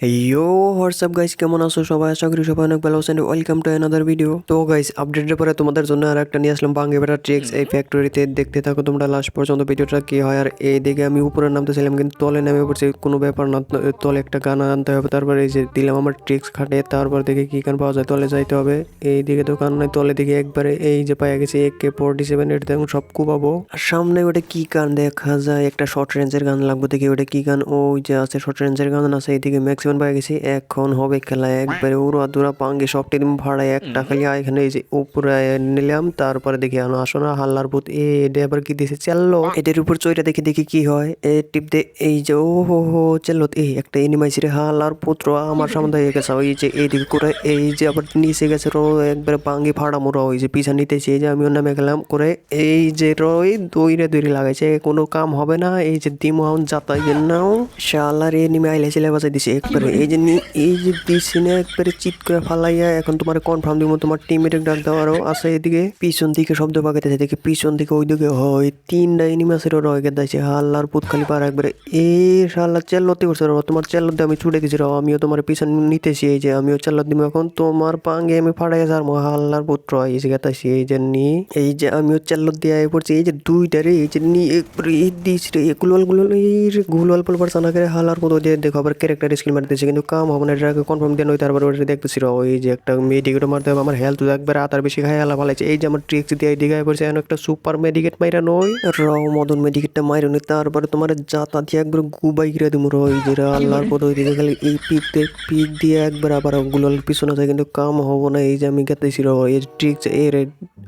ইয়ো WhatsApp guys কেমন আছো সবাই? আশা করি সবাই অনেক ভালো আছেন। ওয়েলকাম টু অ্যানাদার ভিডিও তো গাইস আপডেটের পরে তোমাদের জন্য আর একটা নিয়ে আসলাম বাঙ্গে বেটা ট্রিক্স এই ফ্যাক্টরিতে দেখতে থাকো তোমরা লাস্ট পর্যন্ত ভিডিওটা কি হয়। আর এই দিকে আমি উপরে নামতে নামতেছিলাম কিন্তু তলে নেমে পড়ছি। কোনো ব্যাপার না তলে একটা গান আনতে হবে। তারপরে এই যে দিলাম আমার ট্রিক্স খাটে। তারপর দেখে কি গান পাওয়া যায়। তলে যাইতে হবে। এই দিকে তো গান নাই তলে দিকে একবারে এই যে পাই গেছে এক কে ফোরটি সেভেন এটা দেখুন সব কুপাবো আর সামনে ওটা কি গান দেখা যায়? একটা শর্ট রেঞ্জের গান লাগবে দেখি ওটা কি গান? ওই যে আছে শর্ট রেঞ্জের গান আছে। এইদিকে ম্যাক্সিমাম পাই গেছি এখন হবে খেলা একবারে উড়া দুরা পাঙ্গে সবটি দিন ভাড়ায় একটা খালি এখানে এই যে উপরে নিলাম তারপরে দেখি আনো আসো না হাল্লার ভূত এ এটা আবার কি দিছে চাললো। এটার উপর চইটা দেখি দেখি কি হয় এ টিপ দে এই যে ও হো হো চাললো এই একটা এনিমাইছি রে হাল্লার পুত্র আমার সামনে হয়ে গেছে ওই যে এইদিকে করে এই যে আবার নিচে গেছে রো একবারে পাঙ্গে ফাড়া মোড়া ওই যে পিছা নিতেছি এই যে আমিও নামে গেলাম করে এই যে রই দইরে দইরে লাগাইছে কোনো কাম হবে না এই যে দিমাউন যাতাই যে নাও শালার এ নিমে আইলে ছেলে বাজাই দিছে একবারে এই যে এই যে দিছি না একবারে চিৎ করে ফালাইয়া এখন তোমার কনফার্ম দিব, তোমার টিমের ডাক দাও আরও আছে এদিকে। পিছন দিকে শব্দ পাকাইতেছে দেখি পিছন দিকে ওই দিকে। হয় তিনটা এনিমাসের রয়ে গেছে হাল্লার পুত খালি পার একবারে। এই শালা চেল্লতে করছে তোমার চেল্লতে আমি ছুটে দিছি রো, আমিও তোমার পিছন নিতেছি এই যে, আমিও চেল্লত দিব। এখন তোমার পাঙ্গে আমি ফাড়াই যার হাল্লার পুত্র, এই যে গেতাছি এই যে নি, এই যে আমিও চেল্লত দিয়ে আয় পড়ছি। এই যে দুইটা রে, এই যে নি, একবারে এই রে গুলওয়াল গুলওয়াল এই গুলওয়াল পলবার সানা করে হালার পুতো দিয়ে দেখো আবার ক্যারেক্টার স্কিল মারতেছে কিন্তু কাম হবে না, এটাকে কনফার্ম দিয়ে নই তারপর ওটা দেখতেছি। রো এই যে একটা মেডিকেট মারতে হবে, আমার হেলথ একবার আতার বেশি খাই হালা ভালাইছে এই যে আমার ট্রিক্স দিয়ে দিকে পড়ছে এখন একটা সুপার মেডিকেট মাইরা নই র, মদন মেডিকেটটা মাইরা নই তারপরে তোমার যাতা দিয়ে একবার গুবাই গিরে দিব রো, এই যে আল্লাহর পদ ওই দিকে খালি এই পিক দিয়ে পিক দিয়ে একবার আবার গুলাল পিছনে যায়, কিন্তু কাম হব না, এই যে আমি গেতেছি, রো এই ট্রিক্স এই রে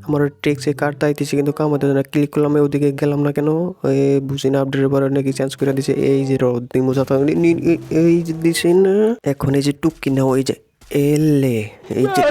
আমার ট্রিক্সে কাটতে আইতেছি, কিন্তু কাম হতে না। ক্লিক করলাম ওদিকে গেলাম না কেন? বুঝি না আপডেটের পরে নাকি চেঞ্জ করে দিছে, এই যে রো, দিমু যাতা এই দিছি। না? এখন এই যে টুকি না ওই যে এলে এই যে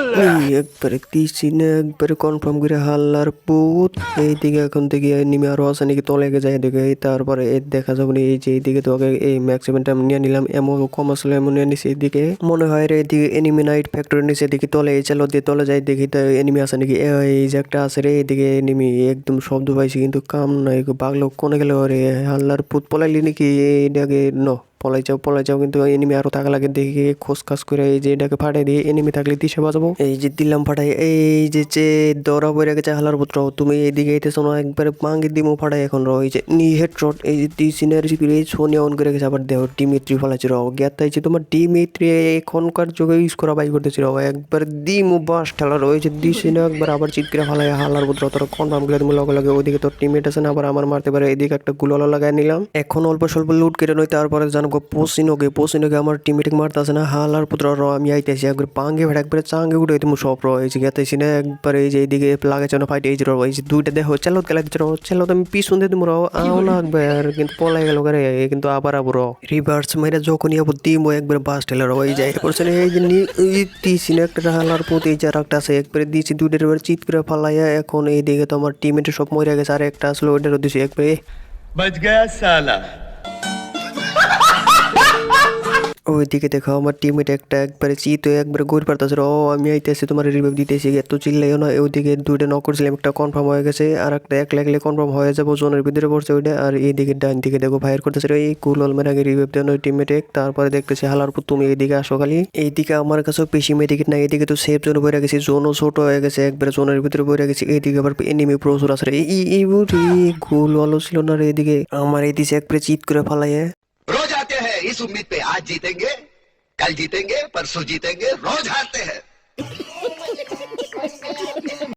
একবারে দিছি না একবারে কনফার্ম করে হাল্লার পুত। এইদিকে এখন থেকে নিমে আরও আছে নাকি তলে গে যায় দেখে তারপরে এই দেখা যাবে এই যে এইদিকে তো আগে এই ম্যাক্সিমামটা আমি নিয়ে নিলাম এমন কম আসলে এমন নিয়ে নিছি এদিকে মনে হয় রে এদিকে এনিমি নাইট ফ্যাক্টরি নিচে দেখি তলে এই চালো দিয়ে তলে যাই দেখি তো এনিমি আছে নাকি এ, এই যে একটা আছে রে এইদিকে এনিমি একদম শব্দ পাইছি কিন্তু কাম নাই বাগলো কোনে গেল রে হাল্লার পুত পলাইলি নাকি এইটাকে ন। পলাই যাও পলাই যাও, কিন্তু এনিমি আরও থাকা লাগে দেখি খোঁজ খাস করে, এই যে এটাকে ফাটাই দিয়ে এনিমি থাকলে দিশে বাজাবো এই যে দিলাম ফাটাই, এই যে যে দরা বইরা গেছে হালার পুত্র, তুমি এইদিকে এইতেছো না, একবারে পাঙ্গি দিমো, ফাটাই এখন রো, এই যে নি হেড শট এই যে দি সিনারি এই সোনিয়া অন করে গেছে, আবার দেহ ডিমিত্রি ফলাইছে রো, জ্ঞাত হয়েছে তোমার ডিমিত্রি এখনকার যুগে ইউজ করা বাই করতেছি রো, একবার দিমু বাস ঠেলা রো, এই যে দিছি না একবার আবার চিৎকিরা ফালাই হালার পুত্র, তোর কনফার্ম করে তুমি লগে লগে ওইদিকে তোর টিমমেট আছে না, আবার আমার মারতে পারে, এদিকে একটা গুলালা লাগাই নিলাম। এখন অল্প স্বল্প লুট কেটে নই, তারপরে আমগো পোসিনোগে পোসিনোগে আমার টিমমেটিক মারতেছে না হাল আর পুত্র র আমি আইতেছি একবার পাঙ্গে ভেড়া একবারে চাঙ্গে উঠে তুমি সব র এই যে গেতেছি না একবার এই যে এইদিকে লাগাচ্ছে না ফাইট এই যে র যে দুইটা দেহ চেলো খেলা দিচ্ছে চেলো আমি পিছন দিয়ে তুমি র আও লাগবে আর কিন্তু পলাই গেল রে কিন্তু আবার আবার র রিভার্স মেরে যখনই আবার দিম একবার বাস ঠেলে র যায় যায় করছে এই যে দিছি না একটা হাল আর পুত এই যে একটা আছে একবারে দিছি দুইটার এবার চিত করে ফালাইয়া এখন এইদিকে তো আমার টিমমেটে সব মরে গেছে আর একটা আসলো ওইটারও দিছি একবারে বাজ গেছে সালা ওইদিকে দেখো আমার টিমের একটা একবারে চিত একবারে ঘুরে পারতাছে ও আমি আইতেছি তোমার রিভিউ দিতেছি এত চিল্লাইও না ওইদিকে দুইটা ন করছিলাম একটা কনফার্ম হয়ে গেছে আর একটা এক লাগলে কনফার্ম হয়ে যাব জোনের ভিতরে পড়ছে ওইটা আর এইদিকে ডান দিকে দেখো ফায়ার করতেছে এই কুল অলমের আগে রিভিউ দেন ওই টিমমেটে তারপরে দেখতেছি হালার পর তুমি এইদিকে আসো খালি এইদিকে আমার কাছেও পেশি মেডিকেট না এইদিকে তো সেফ জোন পড়ে গেছি জোনও ছোট হয়ে গেছে একবারে জোনের ভিতরে পড়ে গেছি এইদিকে আবার এনিমি প্রচুর আসে এই এই কুল অলও ছিল না এইদিকে এদিকে আমার এই দিকে একবারে চিত করে ফালাইয়ে इस उम्मीद पे आज जीतेंगे कल जीतेंगे परसों जीतेंगे रोज हारते हैं।